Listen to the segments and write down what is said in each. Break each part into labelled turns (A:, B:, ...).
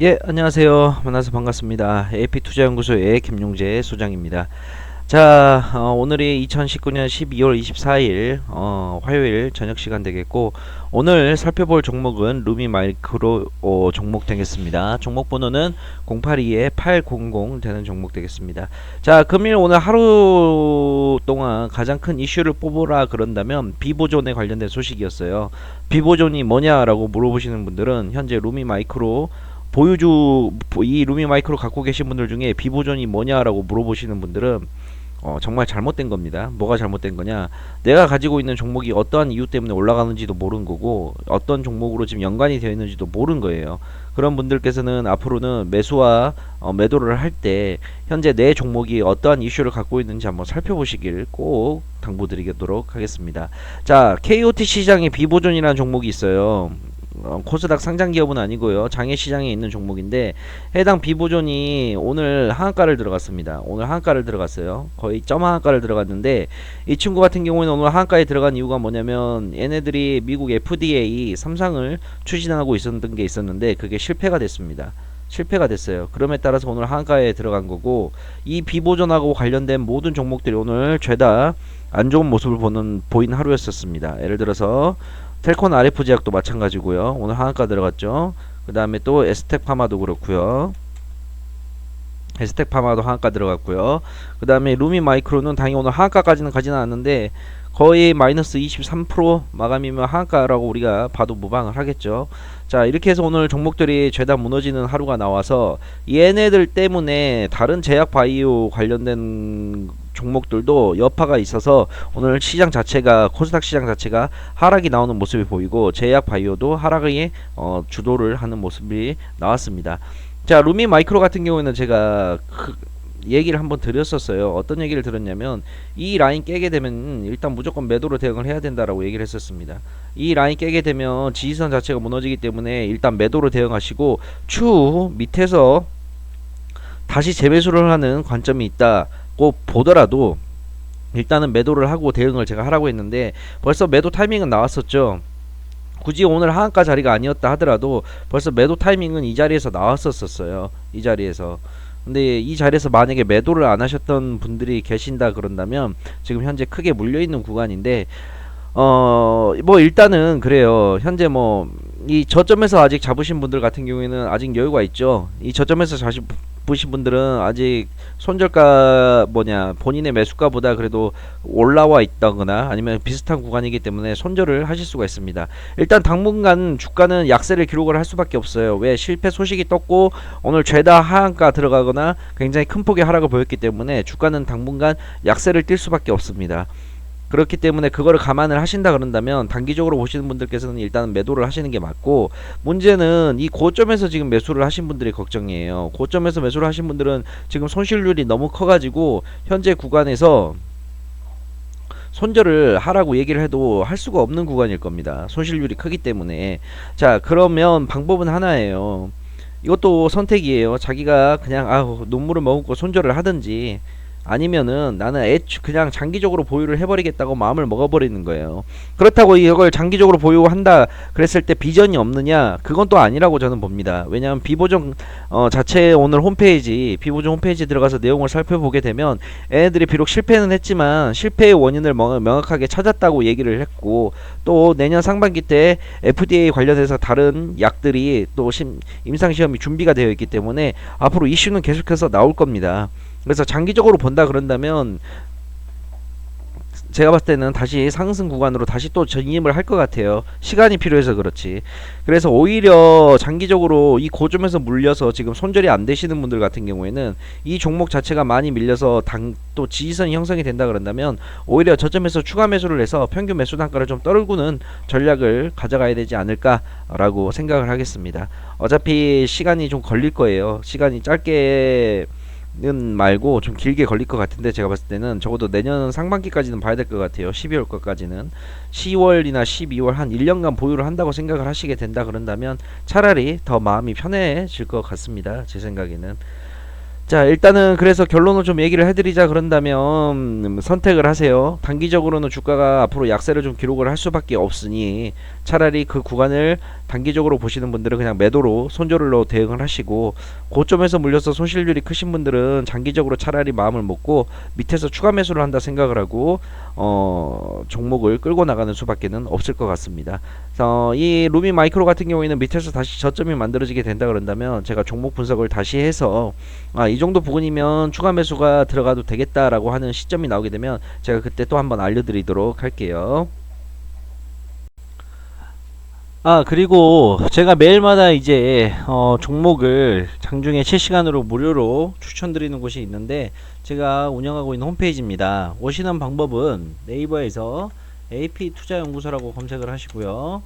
A: 예, 안녕하세요. 만나서 반갑습니다. AP투자연구소의 김용재 소장입니다. 자, 어, 오늘이 2019년 12월 24일 어, 화요일 저녁 시간 되겠고 오늘 살펴볼 종목은 루미 마이크로 어, 종목 되겠습니다. 종목 번호는 082-800 되는 종목 되겠습니다. 자, 금일 오늘 하루 동안 가장 큰 이슈를 뽑으라 그런다면 비보존에 관련된 소식이었어요. 비보존이 뭐냐라고 물어보시는 분들은 현재 루미 마이크로 보유주 이 루미 마이크로 갖고 계신 분들 중에 비보존이 뭐냐라고 물어보시는 분들은 어, 정말 잘못된 겁니다. 뭐가 잘못된 거냐? 내가 가지고 있는 종목이 어떠한 이유 때문에 올라가는지도 모르는 거고 어떤 종목으로 지금 연관이 되어 있는지도 모르는 거예요. 그런 분들께서는 앞으로는 매수와 어, 매도를 할 때 현재 내 종목이 어떠한 이슈를 갖고 있는지 한번 살펴보시길 꼭 당부드리도록 하겠습니다. 자, KOT 시장에 비보존이라는 종목이 있어요. 어, 코스닥 상장 기업은 아니고요. 장외 시장에 있는 종목인데 해당 비보존이 오늘 하한가를 들어갔습니다. 오늘 하한가를 들어갔어요. 거의 점 하한가를 들어갔는데 이 친구 같은 경우에는 오늘 하한가에 들어간 이유가 뭐냐면 얘네들이 미국 FDA 삼상을 추진하고 있었던 게 있었는데 그게 실패가 됐습니다. 실패가 됐어요. 그럼에 따라서 오늘 하한가에 들어간 거고 이 비보존하고 관련된 모든 종목들이 오늘 죄다 안 좋은 모습을 보는 보인 하루였었습니다. 예를 들어서 텔콘 RF 제약도 마찬가지고요. 오늘 하한가 들어갔죠. 그 다음에 또 에스텍 파마도 그렇고요. 에스텍 파마도 하한가 들어갔고요. 그 다음에 루미 마이크로는 당연히 오늘 하한가까지는 가지는 않는데 거의 마이너스 23% 마감이면 하한가라고 우리가 봐도 무방을 하겠죠. 자 이렇게 해서 오늘 종목들이 죄다 무너지는 하루가 나와서 얘네들 때문에 다른 제약 바이오 관련된 종목들도 여파가 있어서 오늘 시장 자체가 코스닥 시장 자체가 하락이 나오는 모습이 보이고 제약 바이오도 하락에 어, 주도를 하는 모습이 나왔습니다. 자 루미 마이크로 같은 경우에는 제가 그 얘기를 한번 드렸었어요. 어떤 얘기를 들었냐면 이 라인 깨게 되면 일단 무조건 매도로 대응을 해야 된다라고 얘기를 했었습니다. 이 라인 깨게 되면 지지선 자체가 무너지기 때문에 일단 매도로 대응하시고 추후 밑에서 다시 재매수를 하는 관점이 있다 고 보더라도 일단은 매도를 하고 대응을 제가 하라고 했는데 벌써 매도 타이밍은 나왔었죠. 굳이 오늘 하한가 자리가 아니었다 하더라도 벌써 매도 타이밍은 이 자리에서 나왔었었어요. 이 자리에서. 근데 이 자리에서 만약에 매도를 안 하셨던 분들이 계신다 그런다면 지금 현재 크게 물려 있는 구간인데 어 뭐 일단은 그래요. 현재 뭐 이 저점에서 아직 잡으신 분들 같은 경우에는 아직 여유가 있죠. 이 저점에서 잡으신 분들은 아직 손절가 뭐냐 본인의 매수가보다 그래도 올라와 있다거나 아니면 비슷한 구간이기 때문에 손절을 하실 수가 있습니다. 일단 당분간 주가는 약세를 기록을 할 수밖에 없어요. 왜 실패 소식이 떴고 오늘 죄다 하한가 들어가거나 굉장히 큰 폭의 하락을 보였기 때문에 주가는 당분간 약세를 띌 수밖에 없습니다. 그렇기 때문에 그거를 감안을 하신다 그런다면 단기적으로 보시는 분들께서는 일단 매도를 하시는 게 맞고 문제는 이 고점에서 지금 매수를 하신 분들이 걱정이에요. 고점에서 매수를 하신 분들은 지금 손실률이 너무 커가지고 현재 구간에서 손절을 하라고 얘기를 해도 할 수가 없는 구간일 겁니다. 손실률이 크기 때문에. 자, 그러면 방법은 하나예요. 이것도 선택이에요. 자기가 그냥 아우 눈물을 머금고 손절을 하든지 아니면은 나는 애초 그냥 장기적으로 보유를 해버리겠다고 마음을 먹어버리는 거예요. 그렇다고 이걸 장기적으로 보유한다 그랬을 때 비전이 없느냐? 그건 또 아니라고 저는 봅니다. 왜냐하면 비보정 어, 자체 오늘 홈페이지 비보정 홈페이지 들어가서 내용을 살펴보게 되면 애들이 비록 실패는 했지만 실패의 원인을 명확하게 찾았다고 얘기를 했고 또 내년 상반기 때 FDA 관련해서 다른 약들이 또 심, 임상 시험이 준비가 되어 있기 때문에 앞으로 이슈는 계속해서 나올 겁니다. 그래서 장기적으로 본다 그런다면 제가 봤을 때는 다시 상승 구간으로 다시 또 전임을 할 것 같아요. 시간이 필요해서 그렇지. 그래서 오히려 장기적으로 이 고점에서 물려서 지금 손절이 안 되시는 분들 같은 경우에는 이 종목 자체가 많이 밀려서 당 또 지지선이 형성이 된다 그런다면 오히려 저점에서 추가 매수를 해서 평균 매수 단가를 좀 떨구는 전략을 가져가야 되지 않을까라고 생각을 하겠습니다. 어차피 시간이 좀 걸릴 거예요. 시간이 짧게 는 말고 좀 길게 걸릴 것 같은데 제가 봤을 때는 적어도 내년 상반기까지는 봐야 될 것 같아요. 12월 것까지는 10월이나 12월 한 1년간 보유를 한다고 생각을 하시게 된다 그런다면 차라리 더 마음이 편해질 것 같습니다. 제 생각에는 자 일단은 그래서 결론을 좀 얘기를 해드리자 그런다면 음, 선택을 하세요 단기적으로는 주가가 앞으로 약세를 좀 기록을 할 수밖에 없으니 차라리 그 구간을 단기적으로 보시는 분들은 그냥 매도로 손절로 대응을 하시고 고점에서 물려서 손실률이 크신 분들은 장기적으로 차라리 마음을 먹고 밑에서 추가 매수를 한다 생각을 하고 어 종목을 끌고 나가는 수밖에는 없을 것 같습니다. 어, 이 루미 마이크로 같은 경우에는 밑에서 다시 저점이 만들어지게 된다 그런다면 제가 종목 분석을 다시 해서 아, 이 정도 부분이면 추가 매수가 들어가도 되겠다라고 하는 시점이 나오게 되면 제가 그때 또 한번 알려드리도록 할게요. 아 그리고 제가 매일마다 이제 어, 종목을 장중에 실시간으로 무료로 추천드리는 곳이 있는데 제가 운영하고 있는 홈페이지입니다. 오시는 방법은 네이버에서 AP투자연구소라고 검색을 하시고요.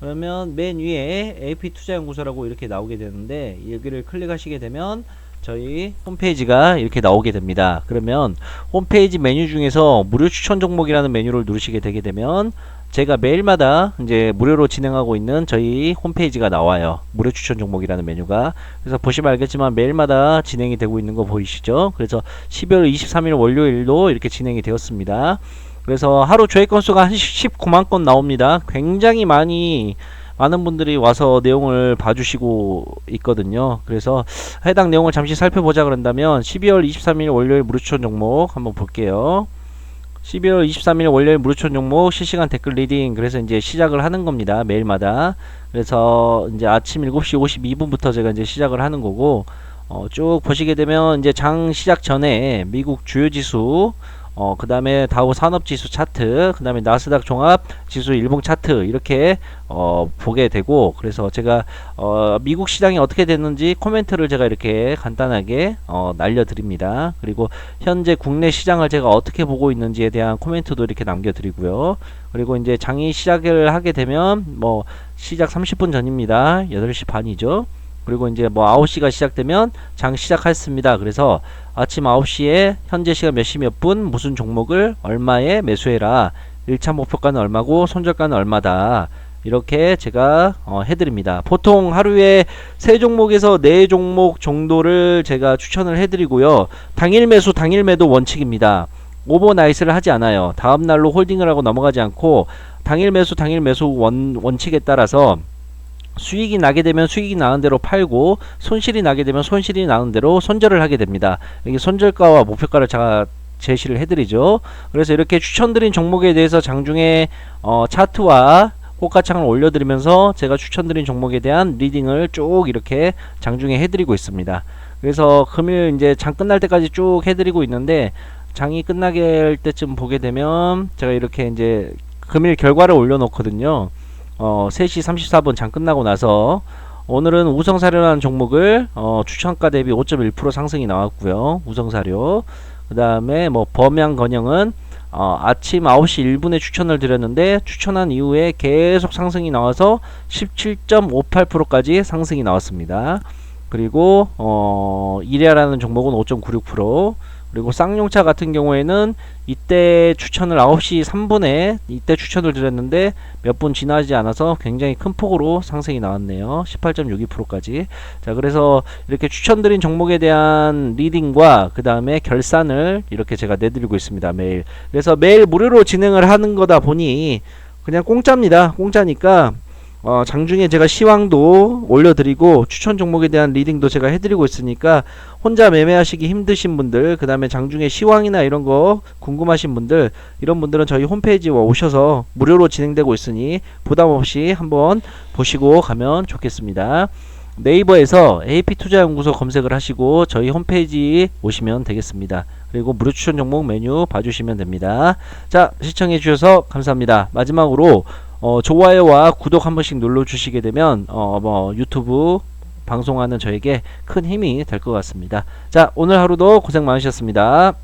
A: 그러면 맨 위에 AP투자연구소라고 이렇게 나오게 되는데 여기를 클릭하시게 되면 저희 홈페이지가 이렇게 나오게 됩니다. 그러면 홈페이지 메뉴 중에서 무료 추천 종목이라는 메뉴를 누르시게 되게 되면 제가 매일마다 이제 무료로 진행하고 있는 저희 홈페이지가 나와요. 무료 추천 종목이라는 메뉴가. 그래서 보시면 알겠지만 매일마다 진행이 되고 있는 거 보이시죠? 그래서 12월 23일 월요일도 이렇게 진행이 되었습니다. 그래서 하루 조회 건수가 한 19만 건 나옵니다. 굉장히 많이 많은 분들이 와서 내용을 봐주시고 있거든요. 그래서 해당 내용을 잠시 살펴보자 그런다면 12월 23일 월요일 무료 추천 종목 한번 볼게요. 12월 23일 월요일 무료추천 종목 실시간 댓글 리딩 그래서 이제 시작을 하는 겁니다. 매일마다. 그래서 이제 아침 7시 52분부터 제가 이제 시작을 하는 거고 어, 쭉 보시게 되면 이제 장 시작 전에 미국 주요 지수 어, 그 다음에 다우 산업지수 차트, 그 다음에 나스닥 종합 지수 일봉 차트, 이렇게, 어, 보게 되고, 그래서 제가, 어, 미국 시장이 어떻게 됐는지 코멘트를 제가 이렇게 간단하게, 어, 날려드립니다. 그리고 현재 국내 시장을 제가 어떻게 보고 있는지에 대한 코멘트도 이렇게 남겨드리고요. 그리고 이제 장이 시작을 하게 되면, 뭐, 시작 30분 전입니다. 8시 반이죠. 그리고 이제 뭐 9시가 시작되면 장 시작했습니다. 그래서 아침 9시에 현재 시간 몇 시 몇 분 무슨 종목을 얼마에 매수해라. 1차 목표가는 얼마고 손절가는 얼마다. 이렇게 제가 어, 해드립니다. 보통 하루에 세 종목에서 네 종목 정도를 제가 추천을 해드리고요. 당일 매수, 당일 매도 원칙입니다. 오버나이스를 하지 않아요. 다음 날로 홀딩을 하고 넘어가지 않고 당일 매수, 당일 매수 원, 원칙에 따라서 수익이 나게 되면 수익이 나는 대로 팔고 손실이 나게 되면 손실이 나는 대로 손절을 하게 됩니다. 이게 손절가와 목표가를 제가 제시를 해드리죠. 그래서 이렇게 추천드린 종목에 대해서 장중에 어, 차트와 호가창을 올려드리면서 제가 추천드린 종목에 대한 리딩을 쭉 이렇게 장중에 해드리고 있습니다. 그래서 금일 이제 장 끝날 때까지 쭉 해드리고 있는데 장이 끝나게 할 때쯤 보게 되면 제가 이렇게 이제 금일 결과를 올려놓거든요. 어, 3시 34분 장 끝나고 나서 오늘은 우성사료라는 종목을 어, 추천가 대비 5.1% 상승이 나왔고요. 우성사료. 그 다음에 뭐 범양건영은 어, 아침 9시 1분에 추천을 드렸는데 추천한 이후에 계속 상승이 나와서 17.58%까지 상승이 나왔습니다. 그리고 어, 이레아라는 종목은 5.96% 그리고 쌍용차 같은 경우에는 이때 추천을 9시 3분에 이때 추천을 드렸는데 몇 분 지나지 않아서 굉장히 큰 폭으로 상승이 나왔네요. 18.62%까지. 자, 그래서 이렇게 추천드린 종목에 대한 리딩과 그 다음에 결산을 이렇게 제가 내드리고 있습니다. 매일. 그래서 매일 무료로 진행을 하는 거다 보니 그냥 공짜입니다. 공짜니까 어, 장중에 제가 시황도 올려드리고 추천 종목에 대한 리딩도 제가 해드리고 있으니까 혼자 매매하시기 힘드신 분들 그 다음에 장중에 시황이나 이런 거 궁금하신 분들 이런 분들은 저희 홈페이지에 오셔서 무료로 진행되고 있으니 부담 없이 한번 보시고 가면 좋겠습니다. 네이버에서 AP투자연구소 검색을 하시고 저희 홈페이지 오시면 되겠습니다. 그리고 무료 추천 종목 메뉴 봐주시면 됩니다. 자 시청해 주셔서 감사합니다. 마지막으로 어, 좋아요와 구독 한 번씩 눌러주시게 되면 어, 뭐 유튜브 방송하는 저에게 큰 힘이 될 것 같습니다. 자 오늘 하루도 고생 많으셨습니다.